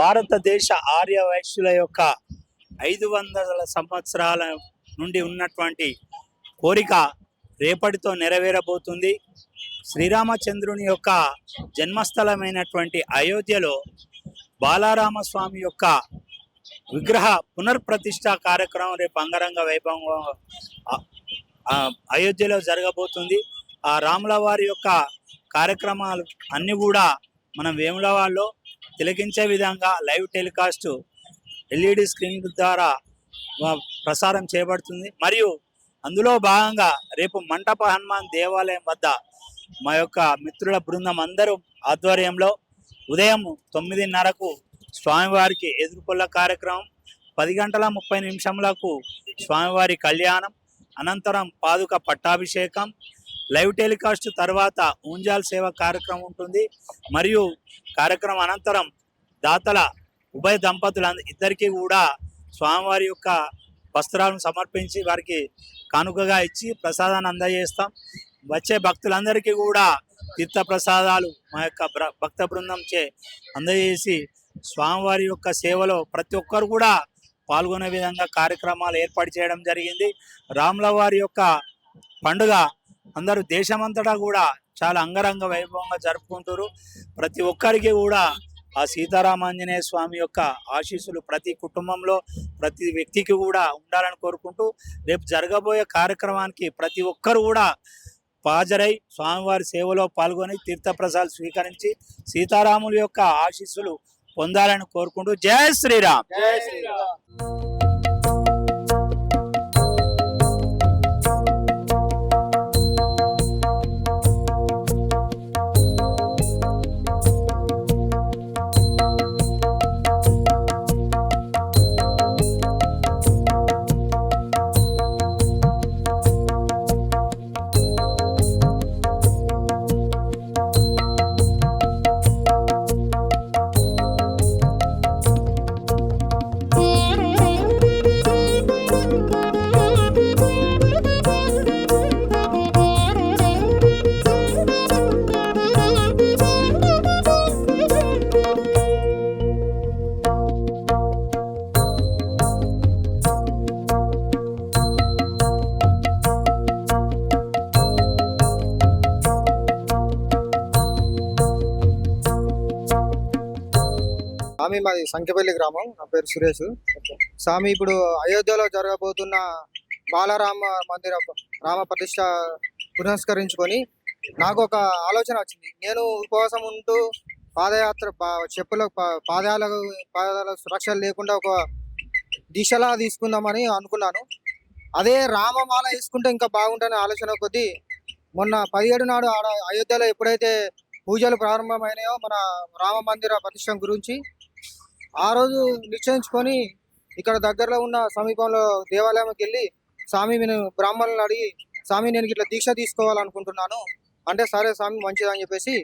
భారతదేశ ఆర్య వైశ్యుల యొక్క ఐదు వందల సంవత్సరాల నుండి ఉన్నటువంటి కోరిక రేపటితో నెరవేరబోతుంది. శ్రీరామచంద్రుని యొక్క జన్మస్థలమైనటువంటి అయోధ్యలో బాలారామస్వామి యొక్క విగ్రహ పునర్ప్రతిష్ట కార్యక్రమం రేపు అంగరంగ వైభవం అయోధ్యలో జరగబోతుంది. ఆ రాముల వారి యొక్క కార్యక్రమాలు అన్నీ కూడా మనం వేములవాడలో తిలకించే విధంగా లైవ్ టెలికాస్ట్ ఎల్ఈడి స్క్రీన్ ద్వారా ప్రసారం చేయబడుతుంది. మరియు అందులో భాగంగా రేపు మంటప హనుమాన్ దేవాలయం వద్ద మా యొక్క మిత్రుల బృందం అందరూ ఆధ్వర్యంలో ఉదయం తొమ్మిదిన్నరకు స్వామివారికి ఎదుర్కొల్ల కార్యక్రమం పది గంటల ముప్పై నిమిషములకు స్వామివారి కళ్యాణం అనంతరం పాదుక పట్టాభిషేకం లైవ్ టెలికాస్ట్ తర్వాత ఊంజాల్ సేవ కార్యక్రమం ఉంటుంది. మరియు కార్యక్రమం అనంతరం దాతల ఉభయ దంపతుల ఇద్దరికీ కూడా స్వామివారి యొక్క వస్త్రాలను సమర్పించి వారికి కానుకగా ఇచ్చి ప్రసాదాన్ని అందజేస్తాం. వచ్చే భక్తులందరికీ కూడా తీర్థ ప్రసాదాలు మా యొక్క భక్త బృందం చే అందజేసి స్వామివారి యొక్క సేవలో ప్రతి ఒక్కరు కూడా పాల్గొనే విధంగా కార్యక్రమాలు ఏర్పాటు చేయడం జరిగింది. రాముల వారి యొక్క పండుగ అందరూ దేశమంతటా కూడా చాలా అంగరంగ వైభవంగా జరుపుకుంటారు ప్రతి ఒక్కరికి కూడా ఆ సీతారామాంజనేయ స్వామి యొక్క ఆశీస్సులు ప్రతి కుటుంబంలో ప్రతి వ్యక్తికి కూడా ఉండాలని కోరుకుంటూ రేపు జరగబోయే కార్యక్రమానికి ప్రతి ఒక్కరు కూడా హాజరై స్వామివారి సేవలో పాల్గొని తీర్థప్రసాదాలు స్వీకరించి సీతారాముల యొక్క ఆశీస్సులు పొందాలని కోరుకుంటూ. జయ శ్రీరామ్! జయ శ్రీరామ్! స్వామి మాది సంఖ్యపల్లి గ్రామం. నా పేరు సురేష్. స్వామి ఇప్పుడు అయోధ్యలో జరగబోతున్న బాలరామ మందిర రామ ప్రతిష్ట పురస్కరించుకొని నాకు ఒక ఆలోచన వచ్చింది. నేను ఉపవాసం ఉంటూ పాదయాత్ర చెప్పుల పా- పాదాలకు పాదాల సురక్ష లేకుండా ఒక దిశలా తీసుకుందామని అనుకున్నాను. అదే రామమాల వేసుకుంటే ఇంకా బాగుంటుందనే ఆలోచన కొద్దీ మొన్న పదిహేడు నాడు ఆడ అయోధ్యలో ఎప్పుడైతే పూజలు ప్రారంభమైనాయో మన రామ మందిర ప్రతిష్టం గురించి ఆ రోజు నిశ్చయించుకొని ఇక్కడ దగ్గరలో ఉన్న సమీపంలో దేవాలయంకి వెళ్ళి స్వామి నేను బ్రాహ్మణులను అడిగి స్వామి నేను ఇట్లా దీక్ష తీసుకోవాలనుకుంటున్నాను. అంటే సరే స్వామి మంచిదని చెప్పేసి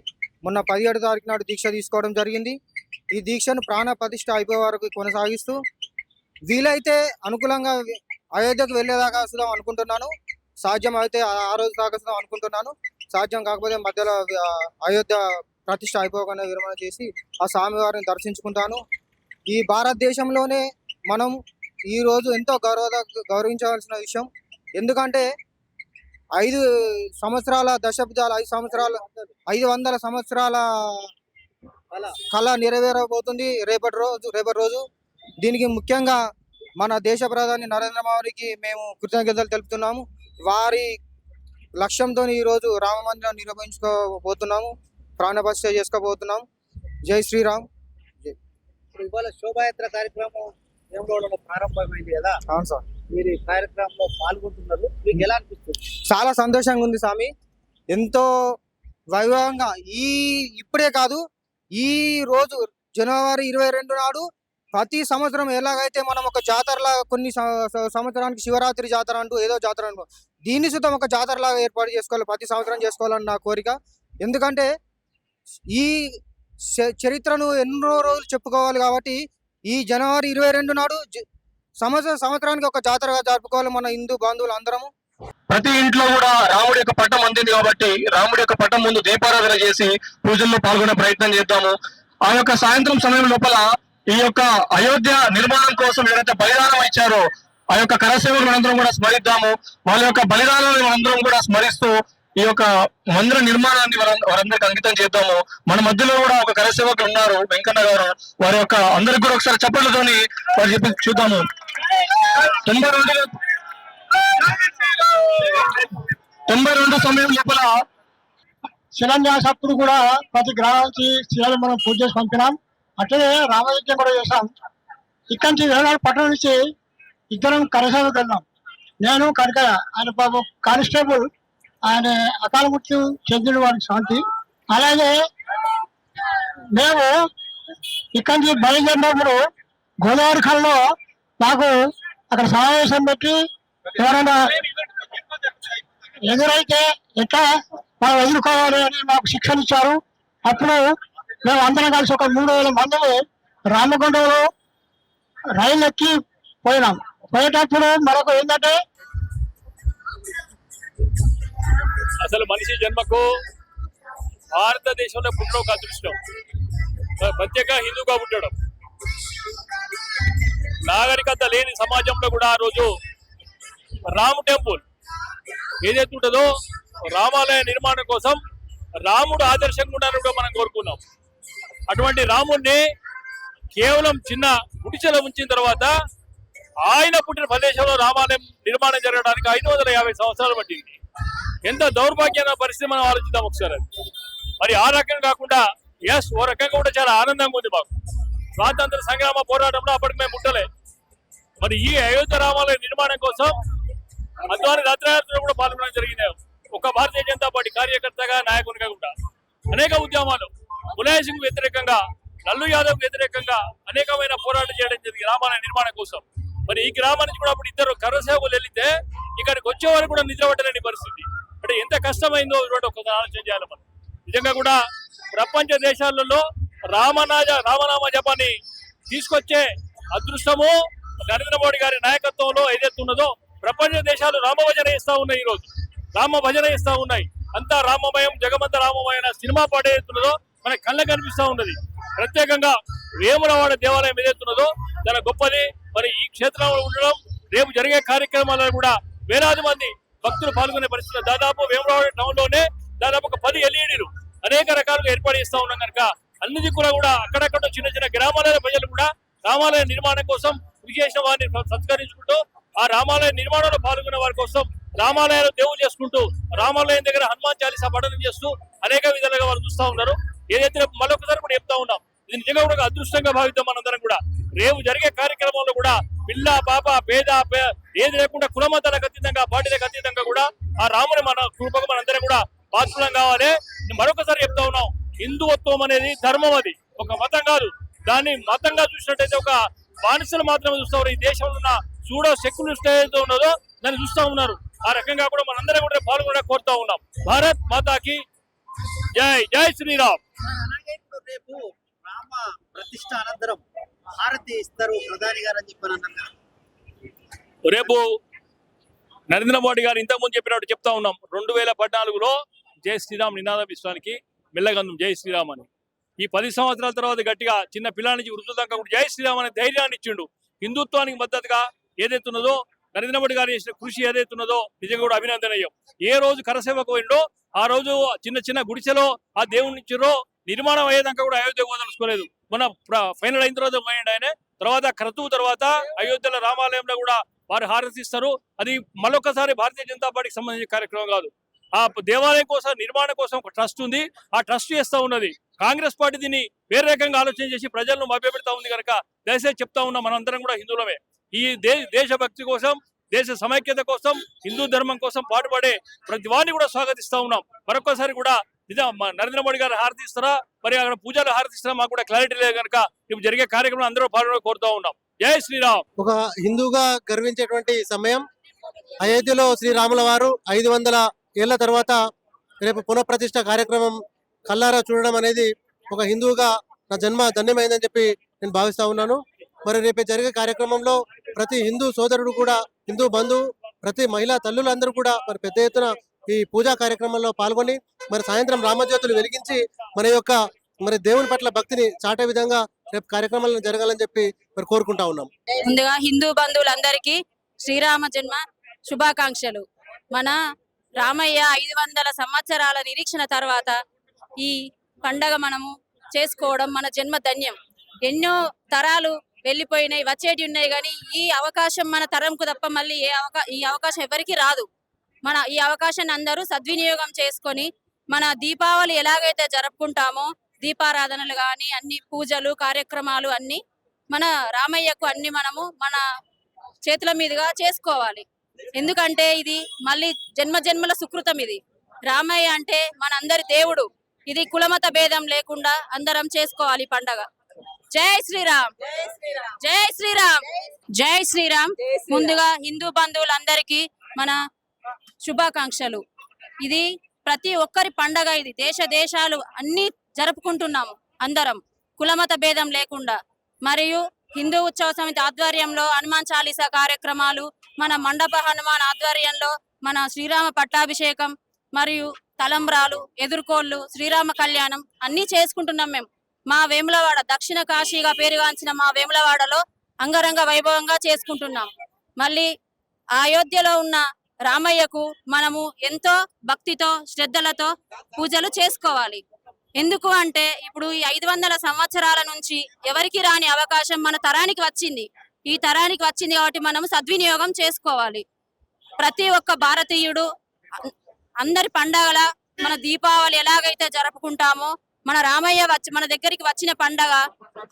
మొన్న పదిహేడు తారీఖు నాడు దీక్ష తీసుకోవడం జరిగింది. ఈ దీక్షను ప్రాణ ప్రతిష్ట అయిపోయే వరకు కొనసాగిస్తూ వీలైతే అనుకూలంగా అయోధ్యకు వెళ్ళేదాకా వస్తుందాం అనుకుంటున్నాను. సాధ్యం అయితే ఆ ఆ రోజు దాకా అనుకుంటున్నాను. సాధ్యం కాకపోతే మధ్యలో అయోధ్య ప్రతిష్ట అయిపోకుండా విరమణ చేసి ఆ స్వామివారిని దర్శించుకుంటాను. ఈ భారతదేశంలోనే మనం ఈ రోజు ఎంతో గౌరవ గౌరవించవలసిన విషయం. ఎందుకంటే ఐదు సంవత్సరాల దశాబ్దాలు ఐదు సంవత్సరాల ఐదు వందల సంవత్సరాల కళ నెరవేరబోతుంది రేపటి రోజు రేపటి రోజు. దీనికి ముఖ్యంగా మన దేశ ప్రధాని నరేంద్ర మోడీకి మేము కృతజ్ఞతలు తెలుపుతున్నాము. వారి లక్ష్యంతో ఈరోజు రామ మందిరం నిర్వహించుకోబోతున్నాము ప్రాణప్రతిష్ఠ చేసుకోబోతున్నాం జై శ్రీరామ్. ఇప్పుడు ఇవాళ శోభాయాత్ర కార్యక్రమం వేములవాడలో ప్రారంభమైంది కదా? అవును సార్. మీరు ఈ కార్యక్రమంలో పాల్గొంటున్నారు. మీకు ఎలా అనిపిస్తుంది? చాలా సంతోషంగా ఉంది స్వామి. ఎంతో వైభవంగా ఈ ఇప్పుడే కాదు ఈ రోజు జనవరి ఇరవై రెండు నాడు ప్రతి సంవత్సరం ఎలాగైతే మనం ఒక జాతరలా కొన్ని సంవత్సరానికి శివరాత్రి జాతర అంటూ ఏదో జాతర అంటూ దీన్ని సుతం ఒక జాతరలాగా ఏర్పాటు చేసుకోవాలి ప్రతి సంవత్సరం చేసుకోవాలని నా కోరిక. ఎందుకంటే ఈ చరిత్రను ఎన్నో రోజులు చెప్పుకోవాలి కాబట్టి ఈ జనవరి ఇరవై రెండు నాడు సంవత్సర సంవత్సరానికి ఒక జాతరగా జరుపుకోవాలి మన హిందూ బంధువులు అందరము. ప్రతి ఇంట్లో కూడా రాముడి యొక్క పట్టం అందింది కాబట్టి రాముడి యొక్క పట్టం ముందు దీపారాధన చేసి పూజల్లో పాల్గొనే ప్రయత్నం చేద్దాము. ఆ యొక్క సాయంత్రం సమయం లోపల ఈ యొక్క అయోధ్య నిర్మాణం కోసం ఎవరైతే బలిదానం ఇచ్చారో ఆ యొక్క కరసేవకులు మనందరం కూడా స్మరిద్దాము. వాళ్ళ యొక్క బలిదానాన్ని మనందరం కూడా స్మరిస్తూ ఈ యొక్క మందిర నిర్మాణాన్ని వారందరికి అంకితం చేద్దాము. మన మధ్యలో కూడా ఒక కరసేవకులు ఉన్నారు వెంకన్న గారు. వారి యొక్క అందరికి కూడా ఒకసారి చప్పట్లతోని వారు చెప్పి చూద్దాము. తొంభై రెండు తొంభై రెండు సమయం లోపల శిలాన్యాసప్పుడు కూడా ప్రతి గ్రామానికి శిలాన్ని మనం పూజ చేసి పంపినాం. అట్లనే రామయజ్ఞం కూడా చేశాం. ఇక్కడి నుంచి వేలాడు పట్టణం నుంచి ఇద్దరం కరసేవకు వెళ్ళాం నేను కనకయ్య ఆయన పాపం కానిస్టేబుల్ ఆయన అకాల మృత్యు చెందిన వారికి శాంతి. అలాగే మేము ఇక్కడి నుంచి బయలుదేరినప్పుడు గోదావరి కళ్ళలో మాకు అక్కడ సమావేశం పెట్టి ఎవరైనా ఎదురైతే ఎట్లా మనం ఎదుర్కోవాలి అని మాకు శిక్షణ ఇచ్చారు. అప్పుడు మేము అందరం కలిసి ఒక మూడు వేల మందిని రామగుండంలో రైలు ఎక్కి పోయినాం. పోయేటప్పుడు మనకు ఏంటంటే అసలు మనిషి జన్మకు భారతదేశంలో పుట్టడం ఒక అదృష్టం. ప్రత్యేక హిందూగా పుట్టడం నాగరికత లేని సమాజంలో కూడా ఆ రోజు రాము టెంపుల్ ఏదైతే ఉంటుందో రామాలయ నిర్మాణం కోసం రాముడు ఆదర్శంగా ఉండాలని కూడా మనం కోరుకున్నాం. అటువంటి రాముడిని కేవలం చిన్న గుడిచెలో ఉంచిన తర్వాత ఆయన పుట్టిన ప్రదేశంలో రామాలయం నిర్మాణం జరగడానికి ఐదు వందల యాభై సంవత్సరాలు పట్టింది. ఎంత దౌర్భాగ్యమైన పరిస్థితి మనం ఆలోచిద్దాం ఒకసారి. మరి ఆ రకంగా కాకుండా ఎస్ ఓ రకంగా కూడా చాలా ఆనందంగా ఉంది మాకు. స్వాతంత్ర సంగ్రామ పోరాటంలో అప్పటికి మేము ముట్టలే మరి ఈ అయోధ్య రామాలయ నిర్మాణం కోసం అద్వాని రథయాత్రలో కూడా పాల్గొనడం జరిగింది ఒక భారతీయ జనతా పార్టీ కార్యకర్తగా నాయకునిగా కూడా. అనేక ఉద్యమాలు. ములాయ్ సింగ్ వ్యతిరేకంగా లల్లు యాదవ్ వ్యతిరేకంగా అనేకమైన పోరాటం చేయడం జరిగింది రామాలయ నిర్మాణం కోసం. మరి ఈ గ్రామానికి కూడా అప్పుడు ఇద్దరు కరసేవలు వెళితే ఇక్కడికి వచ్చేవారు కూడా నిద్రపట్టలేని పరిస్థితి. అంటే ఎంత కష్టమైందో ఇటువంటి ఒక ఆలోచన చేయాలి మనం. నిజంగా కూడా ప్రపంచ దేశాలలో రామనాజ రామనామ జపాన్ని తీసుకొచ్చే అదృష్టము నరేంద్ర మోడీ గారి నాయకత్వంలో ఏదైతే ఉన్నదో ప్రపంచ దేశాలు రామభజన ఇస్తా ఉన్నాయి ఈ రోజు రామ భజన ఇస్తా ఉన్నాయి. అంతా రామమయం జగమంత రామమయం సినిమా పాట ఏదైతున్నదో మన కళ్ళ కనిపిస్తా ఉన్నది. ప్రత్యేకంగా వేములవాడ దేవాలయం ఏదైతున్నదో చాలా గొప్పది. మరి ఈ క్షేత్రంలో ఉండడం రేపు జరిగే కార్యక్రమాలను కూడా వేలాది మంది భక్తులు పాల్గొనే పరిస్థితి దాదాపు వేమరావాడ టౌన్లోనే దాదాపు ఒక పది ఎల్ఈడీలు అనేక రకాలుగా ఏర్పాటు చేస్తా ఉన్నాం కనుక అన్ని కూడా కూడా అక్కడక్కడ చిన్న చిన్న గ్రామాల ప్రజలు కూడా రామాలయ నిర్మాణం కోసం కృషి చేసిన వారిని సత్కరించుకుంటూ ఆ రామాలయ నిర్మాణంలో పాల్గొన్న వారి కోసం రామాలయాలు దేవుడు చేసుకుంటూ రామాలయం దగ్గర హనుమాన్ చాలీసా పఠనం చేస్తూ అనేక విధాలుగా వారు చూస్తా ఉన్నారు. ఏదైతే మరొకసారి కూడా చెప్తా ఉన్నాం ఇది నిజంగా కూడా అదృష్టంగా భావిద్దాం మనందరం కూడా. రేపు జరిగే కార్యక్రమం కూడా పిల్ల పాప పేద ఏది లేకుండా కులమతాలకు అతీతంగా పార్టీలకు అతీతంగా కూడా ఆ రాముని మన కృపకు మనందరం కూడా పాత్రం కావాలి. మరొకసారి చెప్తా ఉన్నాం హిందువత్వం అనేది ధర్మం అది. ఒక మతం కాదు. దాన్ని మతంగా చూసినట్టయితే ఒక బానిసలు మాత్రమే చూస్తారు. ఈ దేశంలో ఉన్న చూడో శక్తులు ఏదైతే ఉన్నదో దాన్ని చూస్తా ఉన్నారు. ఆ రకంగా కూడా మనందరం కూడా పాల్గొనడం కోరుతా ఉన్నాం. భారత్ మాతాకి జై జై శ్రీరామ్. రేపు రామ ప్రతిష్ట అనంతరం హారతి ఇస్తారు ప్రధాని గారు అని రేపు నరేంద్ర మోడీ గారు ఇంతకుముందు చెప్పినట్టు చెప్తా ఉన్నాం. రెండు వేల పద్నాలుగులో జై శ్రీరామ్ నినాదం విశ్వానికి మెల్లగందం జై శ్రీరామ్ అని. ఈ పది సంవత్సరాల తర్వాత గట్టిగా చిన్న పిల్లల నుంచి వృద్ధుల దాకా కూడా జై శ్రీరామ్ అనే ధైర్యాన్ని ఇచ్చిండు. హిందుత్వానికి మద్దతుగా ఏదైతే ఉన్నదో నరేంద్ర మోడీ గారు చేసిన కృషి ఏదైతే ఉన్నదో నిజంగా కూడా అభినందనీయం. ఏ రోజు కరసేవకు పోయిండో ఆ రోజు చిన్న చిన్న గుడిసెలో ఆ దేవుని ఇచ్చిరో నిర్మాణం అయ్యేదాకా కూడా అయోధ్య పోదలుచుకోలేదు. మన ఫైనల్ అయిన తర్వాత పోయండి ఆయన. తర్వాత క్రతువు తర్వాత అయోధ్యలో రామాలయంలో కూడా వారు హారతిస్తారు అది మరొకసారి భారతీయ జనతా పార్టీకి సంబంధించిన కార్యక్రమం కాదు. ఆ దేవాలయం కోసం నిర్మాణం కోసం ఒక ట్రస్ట్ ఉంది. ఆ ట్రస్ట్ చేస్తా ఉన్నది. కాంగ్రెస్ పార్టీ దీన్ని వేరే రకంగా ఆలోచన చేసి ప్రజలను మభ్యపెడతా ఉంది కనుక దయచేసి చెప్తా ఉన్న మనందరం కూడా హిందువులమే. ఈ దేశభక్తి కోసం దేశ సమైక్యత కోసం హిందూ ధర్మం కోసం పాటుపడే ప్రతి వారిని కూడా స్వాగతిస్తా ఉన్నాం. మరొకసారి కూడా నిజం మా నరేంద్ర మోడీ గారు హారతిస్తారా? మరి అక్కడ పూజలు హారతిస్తారా? మాకు కూడా క్లారిటీ లేదు కనుక ఇప్పుడు జరిగే కార్యక్రమం అందరూ పాల్గొని కోరుతూ ఉన్నాం. జై శ్రీరామ్. ఒక హిందూగా గర్వించేటువంటి సమయం. అయోధ్యలో శ్రీరాముల వారు ఐదు వందల ఏళ్ళ తర్వాత రేపు పునఃప్రతిష్ట కార్యక్రమం కల్లారా చూడడం అనేది ఒక హిందువుగా నా జన్మ ధన్యమైందని చెప్పి నేను భావిస్తా ఉన్నాను. మరి రేపు జరిగే కార్యక్రమంలో ప్రతి హిందూ సోదరుడు కూడా హిందూ బంధువు ప్రతి మహిళా తల్లులందరూ కూడా మరి పెద్ద ఎత్తున ఈ పూజా కార్యక్రమంలో పాల్గొని మరి సాయంత్రం రామజ్యోతులు వెలిగించి మన యొక్క మరి దేవుని పట్ల భక్తిని చాటే విధంగా రేపు కార్యక్రమాలు జరగాలని చెప్పి మరి కోరుకుంటా ఉన్నాం. ముందుగా హిందూ బంధువులందరికీ శ్రీరామ జన్మ శుభాకాంక్షలు. మన రామయ్య ఐదు వందల సంవత్సరాల నిరీక్షణ తర్వాత ఈ పండగ మనము చేసుకోవడం మన జన్మ ధన్యం. ఎన్నో తరాలు వెళ్ళిపోయినాయి వచ్చేటి ఉన్నాయి కానీ ఈ అవకాశం మన తరంకు తప్ప మళ్ళీ ఏ అవకా ఈ అవకాశం ఎవరికి రాదు. మన ఈ అవకాశాన్ని అందరూ సద్వినియోగం చేసుకొని మన దీపావళి ఎలాగైతే జరుపుకుంటామో దీపారాధనలు కానీ అన్ని పూజలు కార్యక్రమాలు అన్ని మన రామయ్యకు అన్ని మనము మన చేతుల మీదుగా చేసుకోవాలి. ఎందుకంటే ఇది మళ్ళీ జన్మ జన్మల సుకృతం ఇది. రామయ్య అంటే మన అందరి దేవుడు. ఇది కులమత భేదం లేకుండా అందరం చేసుకోవాలి పండగ. జై శ్రీరామ్. జై శ్రీరామ్. జై శ్రీరామ్. ముందుగా హిందూ బంధువులందరికీ మన శుభాకాంక్షలు. ఇది ప్రతి ఒక్కరి పండగ ఇది. దేశ దేశాలు అన్ని జరుపుకుంటున్నాము అందరం. కులమత భేదం లేకుండా. మరియు హిందూ ఉత్సవ సమితి ఆధ్వర్యంలో హనుమాన్ చాలీసా కార్యక్రమాలు మన మండప హనుమాన్ ఆధ్వర్యంలో మన శ్రీరామ పట్టాభిషేకం మరియు తలంబ్రాలు ఎదుర్కోళ్ళు శ్రీరామ కళ్యాణం అన్ని చేసుకుంటున్నాం మేము. మా వేములవాడ దక్షిణ కాశీగా పేరుగాంచిన మా వేములవాడలో అంగరంగ వైభవంగా చేసుకుంటున్నాం. మళ్ళీ అయోధ్యలో ఉన్న రామయ్యకు మనము ఎంతో భక్తితో శ్రద్ధలతో పూజలు చేసుకోవాలి. ఎందుకు అంటే ఇప్పుడు ఈ ఐదు వందల సంవత్సరాల నుంచి ఎవరికి రాని అవకాశం మన తరానికి వచ్చింది. ఈ తరానికి వచ్చింది కాబట్టి మనం సద్వినియోగం చేసుకోవాలి. ప్రతి ఒక్క భారతీయుడు అందరి పండగల మన దీపావళి ఎలాగైతే జరుపుకుంటామో మన రామయ్య వచ్చి మన దగ్గరికి వచ్చిన పండగ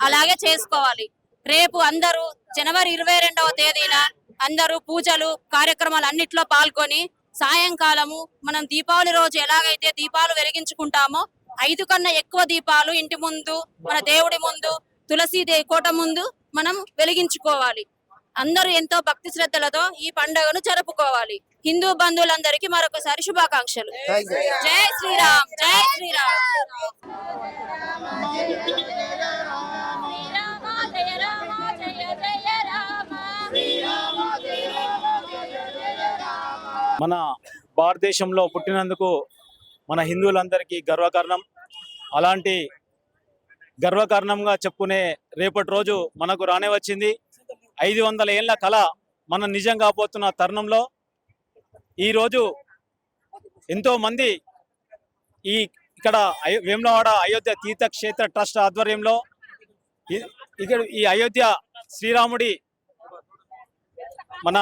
అలాగే చేసుకోవాలి. రేపు అందరూ జనవరి ఇరవై రెండవ తేదీన అందరూ పూజలు కార్యక్రమాలు అన్నిట్లో పాల్గొని సాయంకాలము మనం దీపావళి రోజు ఎలాగైతే దీపాలు వెలిగించుకుంటామో ఐదు కన్నా ఎక్కువ దీపాలు ఇంటి ముందు మన దేవుడి ముందు తులసి దే కోట ముందు మనం వెలిగించుకోవాలి. అందరూ ఎంతో భక్తి శ్రద్ధలతో ఈ పండుగను జరుపుకోవాలి. హిందూ బంధువులందరికీ మరొకసారి శుభాకాంక్షలు. జై శ్రీరామ్ జై శ్రీరామ్. మన భారతదేశంలో పుట్టినందుకు మన హిందువులందరికీ గర్వకారణం. అలాంటి గర్వకారణంగా చెప్పుకునే రేపటి రోజు మనకు రానే వచ్చింది. ఐదు వందల ఏళ్ళ కళ మన నిజం కాబోతున్న తరుణంలో ఈరోజు ఎంతో మంది ఈ ఇక్కడ అయో- వేములవాడ అయోధ్య తీర్థక్షేత్ర ట్రస్ట్ ఆధ్వర్యంలో ఇక్కడ ఈ అయోధ్య శ్రీరాముడి మన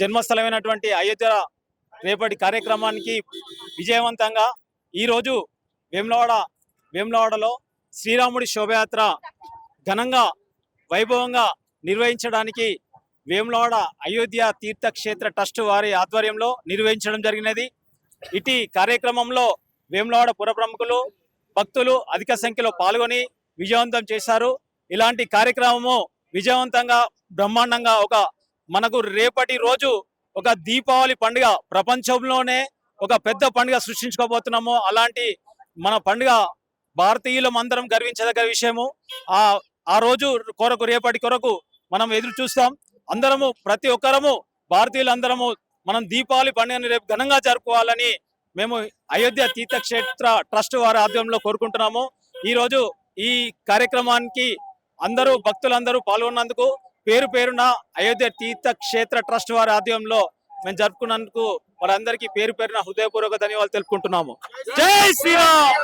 జన్మస్థలమైనటువంటి అయోధ్య రేపటి కార్యక్రమానికి విజయవంతంగా ఈరోజు వేములవాడ వేములవాడలో శ్రీరాముడి శోభయాత్ర ఘనంగా వైభవంగా నిర్వహించడానికి వేములవాడ అయోధ్య తీర్థక్షేత్ర ట్రస్ట్ వారి ఆధ్వర్యంలో నిర్వహించడం జరిగినది. ఇటీ కార్యక్రమంలో వేములవాడ పుర ప్రముఖులు భక్తులు అధిక సంఖ్యలో పాల్గొని విజయవంతం చేశారు. ఇలాంటి కార్యక్రమము విజయవంతంగా బ్రహ్మాండంగా ఒక మనకు రేపటి రోజు ఒక దీపావళి పండుగ ప్రపంచంలోనే ఒక పెద్ద పండుగ సృష్టించుకోబోతున్నాము. అలాంటి మన పండుగ భారతీయులం అందరం గర్వించదగ్గ విషయము. ఆ ఆ రోజు కొరకు రేపటి కొరకు మనం ఎదురు చూస్తాం. అందరము ప్రతి ఒక్కరము భారతీయులందరము మనం దీపావళి పండుగని రేపు ఘనంగా జరుపుకోవాలని మేము అయోధ్య తీర్థక్షేత్ర ట్రస్ట్ వారి ఆధ్వర్యంలో కోరుకుంటున్నాము. ఈ రోజు ఈ కార్యక్రమానికి అందరూ భక్తులందరూ పాల్గొన్నందుకు పేరు పేరున అయోధ్య తీర్థక్షేత్ర ట్రస్ట్ వారి ఆధ్వర్యంలో మేము జరుపుకున్నందుకు వారందరికీ పేరు పేరున హృదయపూర్వక ధన్యవాదాలు తెలుపుకుంటున్నాము. జై శ్రీరామ్!